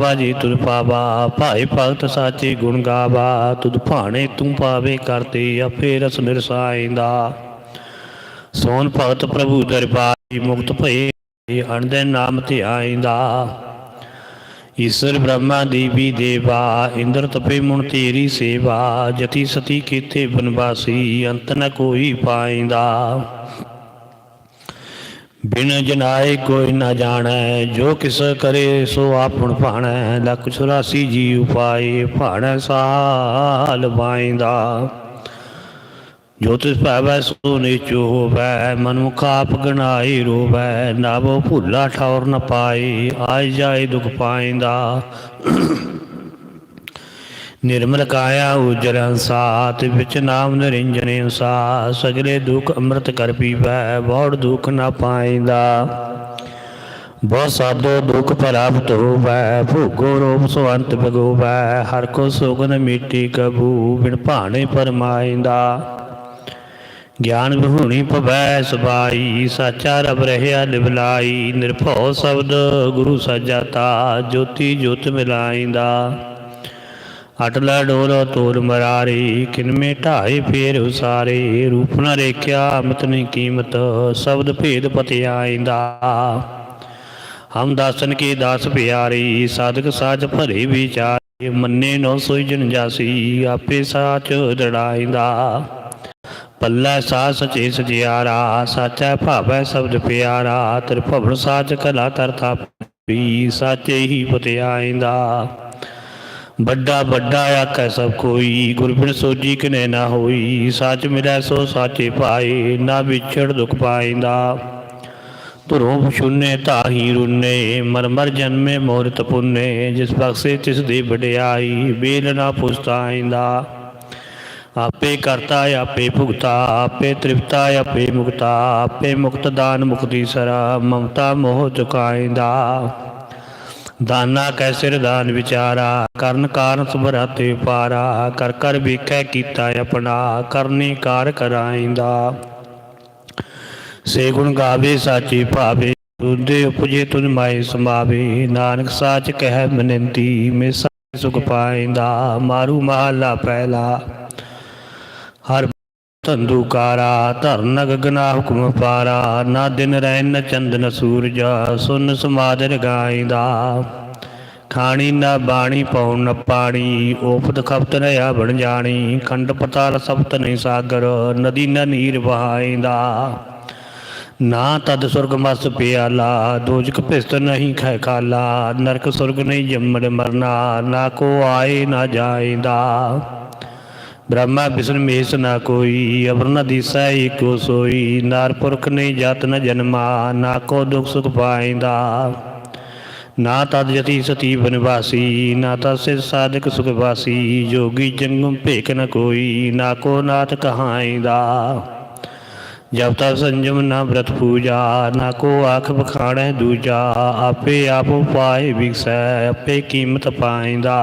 ਵਾਜੀ ਤੁਧ ਪਾਵਾ ਭਾਈ ਭਗਤ ਸਾਚੇ ਗੁਣ ਗਾਵਾ, ਤੁਧ ਭਾਣੇ ਤੂੰ ਪਾਵੇ ਕਰਤੇ ਆਪੇ ਰਸ ਨਿਰਸਾਇਂਦਾ। ਸੋਨ ਭਗਤ ਪ੍ਰਭੂ ਦਰਬਾਰੀ ਮੁਕਤ ਭਏ, ਅਣਦੇ ਨਾਮ ਤੇ ਧਿਆਇਂਦਾ ਈਸ਼ਰ ਬ੍ਰਹਮਾ ਦੇਵੀ ਦੇਵਾ, ਇੰਦਰ ਤਪੇ ਮੁਨ ਤੇਰੀ ਸੇਵਾ, ਜਤੀ ਸਤੀ ਕੀਤੇ ਬਨਵਾਸੀ, ਅੰਤ ਨ ਕੋਈ ਪਾਇਂਦਾ। ਬਿਨ ਜਨਾਏ ਕੋਈ ਨਾ ਜਾਣੈ, ਜੋ ਕਿਸ ਕਰੇ ਸੋ ਆਪਣ ਭਾਣੈ। ਲੱਖ 84 ਜੀ ਉਪਾਏ ਭਾਣੈ ਸਾਲ ਬਾਇਂਦਾ। ਜੋ ਤਿਸ ਭਾਵੈ ਸੋ ਨੀਚੋ ਹੋਵੈ ਮਨੁਖ ਆਪ ਗਣਾਈ ਰੋਵੈ। ਨਾਵੋ ਭੁੱਲਾ ਠੌਰ ਨ ਪਾਏ ਆਇ ਜਾਏ ਦੁਖ ਪਾਇਂਦਾ। ਨਿਰਮਲ ਕਾਇਆ ਉਜਰ ਸਾਤ ਵਿੱਚ ਨਾਮ ਨਿਰੰਜਨ ਸਾ ਸਗਲੇ ਦੁੱਖ ਅੰਮ੍ਰਿਤ ਕਰ ਪੀਵੈ, ਬੋੜ ਦੁੱਖ ਨਾ ਪਾਇਂਦਾ। ਬਹੁ ਸਾਧੋ ਦੁਖ ਪ੍ਰਾਪਤ ਹੋਵੈ, ਭੋਗੋ ਰੋਪ ਸੁਅੰਤ ਭਗੋਵੈ। ਹਰ ਕੋ ਸੋਗਨ ਮੀਟੀ ਕਬੂ, ਬਿਨ ਭਾਣੇ ਪਰਮਾਇਂਦਾ। ਗਿਆਨ ਵਿਹੂਣੀ ਪਵੈ ਸਬਾਈ, ਸਾਚਾ ਰਬ ਰਹਿਆ ਲਿਵਲਾਈ। ਨਿਰਭਉ ਸ਼ਬਦ ਗੁਰੂ ਸਜਾਤਾ ਜੋਤੀ ਜੋਤ ਮਿਲਾਇਂਦਾ। ਅਟਲਾ ਡੋਲ ਤੋਰ ਮਰਾਰੀ, ਕਿਨਮੇ ਢਾਏ ਫੇਰ ਉਸਾਰੇ। ਰੂਪ ਨ ਰੇਖਿਆ, ਅਮਤ ਨਹੀਂ ਕੀਮਤ, ਸ਼ਬਦ ਭੇਦ ਪਤਿਆਇਂਦਾ ਹਮ ਦਾਸਨ ਕੀ ਦਾਸ ਪਿਆਰੀ, ਸਾਧਕ ਸਾਜ ਭਰੇ ਵਿਚਾਰੇ। ਮੰਨੇ ਨੋ ਸੋਈ ਜਨ ਜਾਸੀ, ਆਪੇ ਸਾਚ ਦੜਾਇਂਦਾ ਪੱਲਾ ਸਾ ਸਚੇ ਸਜਿਆਰਾ ਸਾਚਾ ਭਾਵੈ ਸ਼ਬਦ ਪਿਆਰਾ। ਤੇਰ ਸਾਚ ਕਲਾ ਤਰਤਾ ਪੀ ਸਾਚੇ ਹੀ ਪਤਿਆਇਂਦਾ ਵੱਡਾ ਵੱਡਾ ਆਖੈ ਸਭ ਕੋਈ, ਗੁਰਬਿਨ ਸੋਜੀ ਕਿਨੇ ਨਾ ਹੋਈ, ਸੱਚ ਮਿਲੈ ਸੋ ਸਾਚੇ ਪਾਏ ਨਾ ਵਿਛੜ ਦੁਖ ਪਾਇਂਦਾ। ਧੁਰੋਂ ਸ਼ੁਨੇ ਤਾਹੀ ਰੁਨੇ ਮਰਮਰ ਜਨਮੇ ਮੋਰਤ ਪੁੰਨੇ, ਜਿਸ ਬਖਸ਼ੇ ਤਿਸ ਦੀ ਵਡਿਆਈ, ਬੇਲ ਨਾ ਪੁਸਤਾਇਂਦਾ। ਆਪੇ ਕਰਤਾ, ਆਪੇ ਭੁਗਤਾ, ਆਪੇ ਤ੍ਰਿਪਤਾ, ਆਪੇ ਮੁਕਤਾ, ਆਪੇ ਮੁਕਤ ਦਾਨ ਮੁਕਤੀ ਸਰਾ, ਮਮਤਾ ਮੋਹ ਚੁਕਾਇਂਦਾ। ਦਾਨਾ ਕੈ ਸਿਰ ਦਾਨ ਵਿਚਾਰਾ, ਕਰਨ ਕਾਰਨ ਸੁਭਰਾਤੇ ਪਾਰਾ, ਕਰ ਕਰ ਵੇਖੈ ਕੀਤਾ ਆਪਣਾ, ਕਰਨੀ ਕਾਰ ਕਰਾਇਂਦਾ। ਸੇ ਗੁਣ ਗਾਵੇ, ਸਾਚੀ ਭਾਵੇ ਤੁਦੇ ਉਪਜੇ ਤੁਨ ਮਾਏ ਸਮਾਵੇ ਨਾਨਕ ਸਾਚ ਕਹਿ ਮਨੰਤੀ ਮੇ ਸੁਖ ਪਾਇਂਦਾ, ਮਾਰੂ ਮਹਲਾ ਪਹਿਲਾ। ਹਰ ਤੰਦੂਕਾਰਾ ਧਰਨ ਗਗਨਾ ਹੁਕਮ ਪਾਰਾ, ਨਾ ਦਿਨ ਰਹਿ ਨ ਚੰਦਨ ਸੂਰਜ, ਸੁਨ ਸਮਾਦਰ ਗਾਇਂਦਾ ਖਾਣੀ ਨਾ ਬਾਣੀ, ਪਉਣ ਨ ਪਾਣੀ, ਓਪਤ ਖਪਤ ਰਿਆ ਬਣ ਜਾਣੀ, ਖੰਡ ਪਤਾਲ ਸਪਤ ਨਹੀਂ ਸਾਗਰ, ਨਦੀ ਨ ਨੀਰ ਵਹਾਇਂਦਾ ਨਾ ਤਦ ਸੁਰਗ ਮਸ ਪਿਆਲਾ, ਦੋਜਕ ਭਿਸਤ ਨਹੀਂ ਖੈ ਖਾਲਾ, ਨਰਕ ਸੁਰਗ ਨਹੀਂ ਜੰਮੜ ਮਰਨਾ, ਨਾ ਕੋ ਆਏ ਨਾ ਜਾਇਂਦਾ ਬ੍ਰਹਮਾ ਵਿਸ਼ਨ ਮੇਸ ਨਾ ਕੋਈ ਅਵਰ ਨ ਦਿਸੈ ਏਕੋ ਸੋਈ, ਨਾਰ ਪੁਰਖ ਨਹੀਂ ਜਾਤ ਨ ਜਨਮਾ, ਨਾ ਕੋ ਦੁਖ ਸੁਖ ਪਾਇਂਦਾ। ਨਾ ਤਦ ਜਤੀ ਸਤੀ ਬਨਵਾਸੀ, ਨਾ ਤਦ ਸਿਧ ਸਾਧਕ ਸੁਖ ਵਾਸੀ, ਜੋਗੀ ਜੰਗਮ ਭੇਖ ਨ ਕੋਈ, ਨਾ ਕੋ ਨਾਥ ਕਹਾਇਂਦਾ। ਜਬ ਤਕ ਸੰਜਮ ਨਾ ਬ੍ਰਤ ਪੂਜਾ, ਨਾ ਕੋ ਆਖ ਬਖਾਣੈ ਦੂਜਾ, ਆਪੇ ਆਪ ਉਪਾਏ ਵਿਗਸੈ, ਆਪੇ ਕੀਮਤ ਪਾਇਂਦਾ।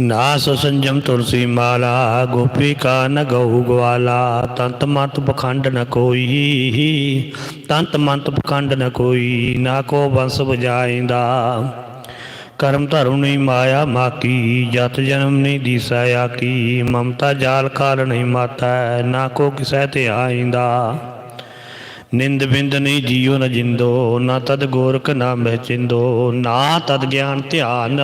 ਨਾ ਸੋ ਸੰਜਮ ਤੁਲਸੀ ਮਾਲਾ, ਗੋਪੀ ਕਾ ਨ ਗਉ ਗਵਾਲਾ। ਤੰਤ ਮੰਤ ਪਖੰਡ ਨ ਕੋਈ, ਤੰਤ ਮੰਤ ਪਖੰਡ ਨ ਕੋਈ, ਨਾ ਕੋ ਬੰਸ ਬਜਾਇਂਦਾ ਕਰਮ ਧਰਮ ਨਹੀਂ ਮਾਇਆ ਮਾਕੀ ਜਤ ਜਨਮ ਨਹੀਂ ਦੀਸਾ ਆਕੀ। ਮਮਤਾ ਜਾਲ ਕਾਲ ਨਹੀਂ ਮਾਤਾ, ਨਾ ਕੋ ਕਿਸੈ ਤੇ ਆਇਂਦਾ। ਨਿੰਦ ਬਿੰਦ ਨਹੀਂ ਜੀਉ ਨ ਜਿੰਦੋ, ਨਾ ਤਦ ਗੋਰਖ ਨਾ ਮਹਿਚਿੰਦੋ ਨਾ ਤਦ ਗਿਆਨ ਧਿਆਨ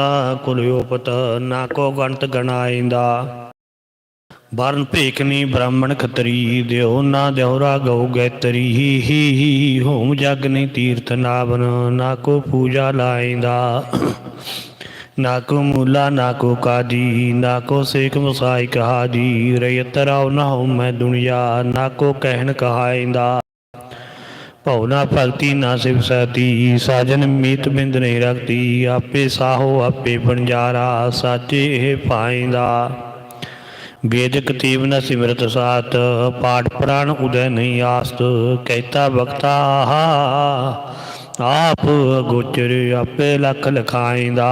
ਕੁਲਿਓਪਤ ਨਾ ਕੋ ਗਣਤ ਗਣਾਇਂਦਾ। ਵਰਨ ਭੇਕਨੀ ਬ੍ਰਾਹਮਣ ਖਤਰੀ, ਦਿਓ ਨਾ ਦਿਉਰਾ ਗਉ ਗੈਤਰੀ, ਹੀ ਹੀ ਹੋਮ ਜਗ ਨਹੀਂ ਤੀਰਥ ਨਾਵਨ, ਨਾ ਕੋ ਪੂਜਾ ਲਾਇਂਦਾ। ਨਾ ਕੋ ਮੂਲਾ, ਨਾ ਕੋ ਕਾਦੀ, ਨਾ ਕੋ ਸੇਖ ਮਸਾਈ ਕਹਾਦੀ, ਰਯਤ ਰਾਉ ਨਾ ਹੋ ਮੈਂ ਦੁਨੀਆ, ਨਾ ਕੋ ਕਹਿਣ ਕਹਾਇਂਦਾ। ਭਉ ਭਗਤੀ ਨਾ ਸਿਵ ਸਤੀ, ਸਾਜਨ ਮੀਤ ਬਿੰਦ ਨਹੀਂ ਰਖਤੀ, ਆਪੇ ਸਾਹੋ ਆਪੇ ਬਣਜਾਰਾ ਸਾਚੇ ਇਹ ਪਾਇਂਦਾ ਵੇਦ ਕਤੀਬ ਨ ਸਿਮਰਤ ਸਾਤ, ਪਾਠ ਪ੍ਰਾਣ ਉਦੈ ਨਹੀਂ ਆਸਤ, ਕਹਿਤਾ ਬਖਤਾ ਆਪ ਗੋਚਰ ਆਪੇ ਲਖ ਲਖਾਇਂਦਾ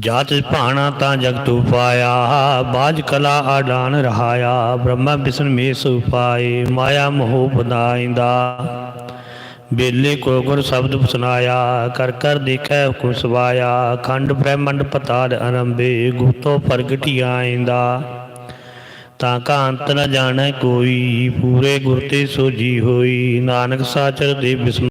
ਜਾਤ ਭਾਣਾ ਤਾਂ ਜਗਤੂ ਪਾਇਆ, ਬਾਜ ਕਲਾ ਆਡਾਨ ਰਹਾਇਆ, ਬ੍ਰਹਮਾ ਵਿਸ਼ਨ ਮੇਸ ਉਪਾਏ, ਮਾਇਆ ਮੋਹ ਬਦਾਇਂਦਾ ਬੇਲੇ ਕੋ ਗੁਰ ਸ਼ਬਦ ਸੁਨਾਇਆ ਕਰ ਕਰ ਦੇਖੈ ਹੁਕਮ ਸਵਾਇਆ, ਖੰਡ ਬ੍ਰਹਮੰਡ ਪਤਾਲ ਅਰੰਭੇ, ਗੁਪਤੋ ਪ੍ਰਗਟੀ ਆਇਂਦਾ। ਤਾਂ ਕਾ ਅੰਤ ਨ ਜਾਣੈ ਕੋਈ, ਪੂਰੇ ਗੁਰ ਤੇ ਸੋਜੀ ਹੋਈ, ਨਾਨਕ ਸਾਚਰ ਦੇ ਬਿਸਮ